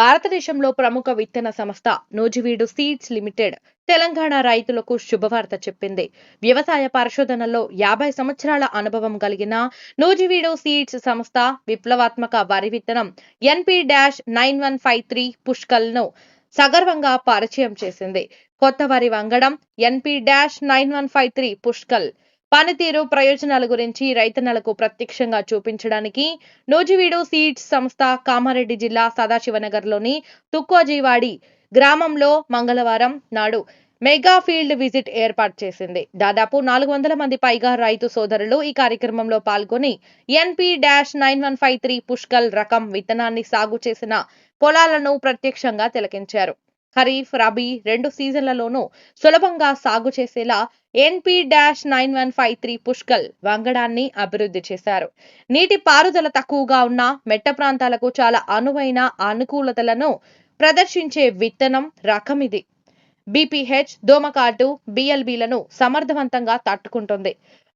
భారతదేశంలో ప్రముఖ విత్తన సంస్థ నూజివీడు సీడ్స్ లిమిటెడ్ తెలంగాణ రైతులకు శుభవార్త చెప్పింది. వ్యవసాయ పరిశోధనలో యాభై సంవత్సరాల అనుభవం కలిగిన నూజివీడు సీడ్స్ సంస్థ విప్లవాత్మక వరి విత్తనం NP dash nine one five three పుష్కల్ను సగర్వంగా పరిచయం చేసింది. కొత్త వరి వంగడం NP dash nine one five three Pushkal పనితీరు ప్రయోజనాల గురించి రైతన్నలకు ప్రత్యక్షంగా చూపించడానికి నూజివీడు సీడ్స్ సంస్థ కామారెడ్డి జిల్లా సదాశివనగర్లోని తుక్కోజీవాడి గ్రామంలో మంగళవారం నాడు మెగా ఫీల్డ్ విజిట్ ఏర్పాటు చేసింది. దాదాపు నాలుగు వందల మంది పైగా రైతు సోదరులు ఈ కార్యక్రమంలో పాల్గొని NP dash nine one five three Pushkal రకం విత్తనాన్ని సాగు చేసిన పొలాలను ప్రత్యక్షంగా తిలకించారు. ఖరీఫ్ రబీ రెండు సీజన్లలోనూ సులభంగా సాగు చేసేలా NP dash nine one five three Pushkal వంగడాన్ని అభివృద్ధి చేశారు. నీటి పారుదల తక్కువగా ఉన్న మెట్ట ప్రాంతాలకు చాలా అనువైన అనుకూలతలను ప్రదర్శించే విత్తనం రకం ఇది. బీపీహెచ్ దోమకాటు బిఎల్బీలను సమర్థవంతంగా తట్టుకుంటుంది.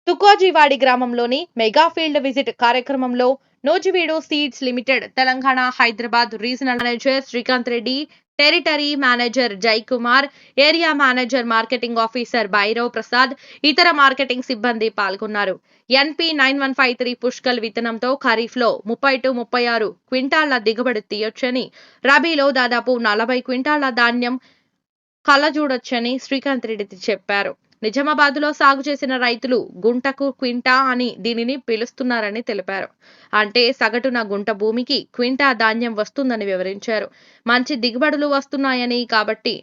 తుకోజీవాడి గ్రామంలోని మెగా ఫీల్డ్ విజిట్ కార్యక్రమంలో Nuziveedu seeds limited Telangana Hyderabad regional manager Srikanth Reddy territory manager Jai Kumar area manager marketing officer Bhairav Prasad ఇతర మార్కెటింగ్ సిబ్బంది పాల్గొన్నారు. NP nine one five three Pushkal విత్తనంతో ఖరీఫ్లో ముప్పై టు ముప్పై ఆరు క్వింటాళ్ళ దిగుబడి తీయొచ్చని రబీలో దాదాపు నలభై క్వింటాళ్ళ ధాన్యం కళ్ళజూడొచ్చని శ్రీకాంత్ రెడ్డి చెప్పారు. నిజామాబాద్లో సాగు చేసిన రైతులు గుంటకు క్వింటా అని దీనిని పిలుస్తున్నారని తెలిపారు. అంటే సగటున గుంట భూమికి క్వింటా ధాన్యం వస్తుందని వివరించారు. మంచి దిగుబడులు వస్తున్నాయని కాబట్టి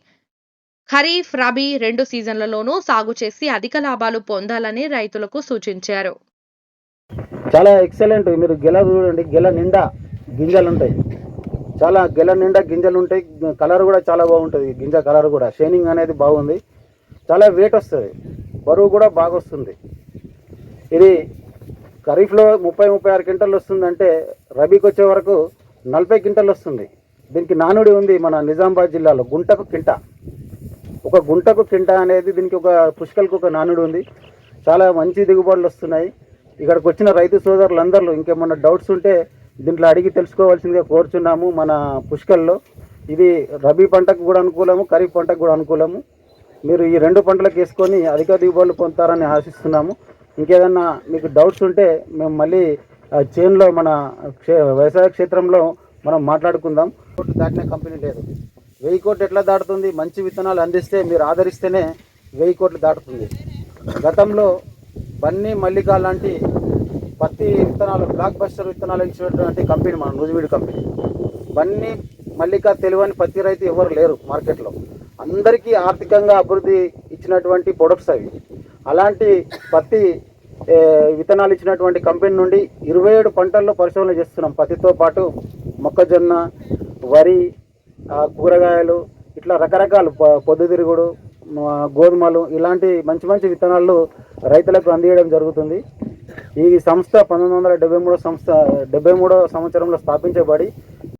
ఖరీఫ్ రబీ రెండు సీజన్లలోనూ సాగు చేసి అధిక లాభాలు పొందాలని రైతులకు సూచించారు. చాలా ఎక్సలెంట్. మీరు గెల చూడండి. గెల నిండా గింజలు ఉంటాయి చాలా గెల నిండా గింజలు ఉంటాయి కలర్ కూడా చాలా బాగుంటుంది. గింజ కలర్ కూడా. షైనింగ్ అనేది బాగుంది. చాలా వెయిట్ వస్తుంది. బరువు కూడా బాగా వస్తుంది. ఇది ఖరీఫ్లో ముప్పై ముప్పై ఆరు క్వింటల్ వస్తుందంటే రబీకి వచ్చే వరకు నలభై క్వింటల్ వస్తుంది. దీనికి నానుడి ఉంది మన నిజామాబాద్ జిల్లాలో గుంటకు కింట ఒక గుంటకు కింట అనేది దీనికి ఒక పుష్కల్కి ఒక నానుడి ఉంది. చాలా మంచి దిగుబడులు వస్తున్నాయి. ఇక్కడికి వచ్చిన రైతు సోదరులందరూ ఇంకేమన్నా డౌట్స్ ఉంటే దీంట్లో అడిగి తెలుసుకోవాల్సిందిగా కోరుచున్నాము మన పుష్కల్లో. ఇది రబీ పంటకు కూడా అనుకూలము ఖరీఫ్ పంటకు కూడా అనుకూలము. మీరు ఈ రెండు పంటలకు వేసుకొని అధిక దిగుబడులు పొందుతారని ఆశిస్తున్నాము. ఇంకేదన్నా మీకు డౌట్స్ ఉంటే మేము మళ్ళీ చేన్లో మన క్షే వ్యవసాయ క్షేత్రంలో మనం మాట్లాడుకుందాం. కోట్లు దాటిన కంపెనీ లేదు. వెయ్యి కోట్లు ఎట్లా దాటుతుంది? మంచి విత్తనాలు అందిస్తే మీరు ఆదరిస్తేనే వెయ్యి కోట్లు దాటుతుంది. గతంలో బన్నీ మల్లిక లాంటి పత్తి విత్తనాలు బ్లాక్ బస్టర్ విత్తనాలు ఇచ్చినటువంటి కంపెనీ మన నూజివీడు కంపెనీ. బన్నీ మల్లిక తెలివని పత్తి రైతు ఎవరు లేరు మార్కెట్లో. అందరికీ ఆర్థికంగా అభివృద్ధి ఇచ్చినటువంటి ప్రొడక్ట్స్ అవి. అలాంటి పత్తి విత్తనాలు ఇచ్చినటువంటి కంపెనీ నుండి ఇరవై ఏడు పంటల్లో పరిశోధన చేస్తున్నాం. పత్తితో పాటు మొక్కజొన్న వరి కూరగాయలు ఇట్లా రకరకాలు పొద్దుతిరుగుడు గోధుమలు ఇలాంటి మంచి మంచి విత్తనాలు రైతులకు అందియడం జరుగుతుంది. ఈ సంస్థ పంతొమ్మిది వందల డెబ్బై మూడో సంస్థ డెబ్బై మూడో సంవత్సరంలో స్థాపించబడి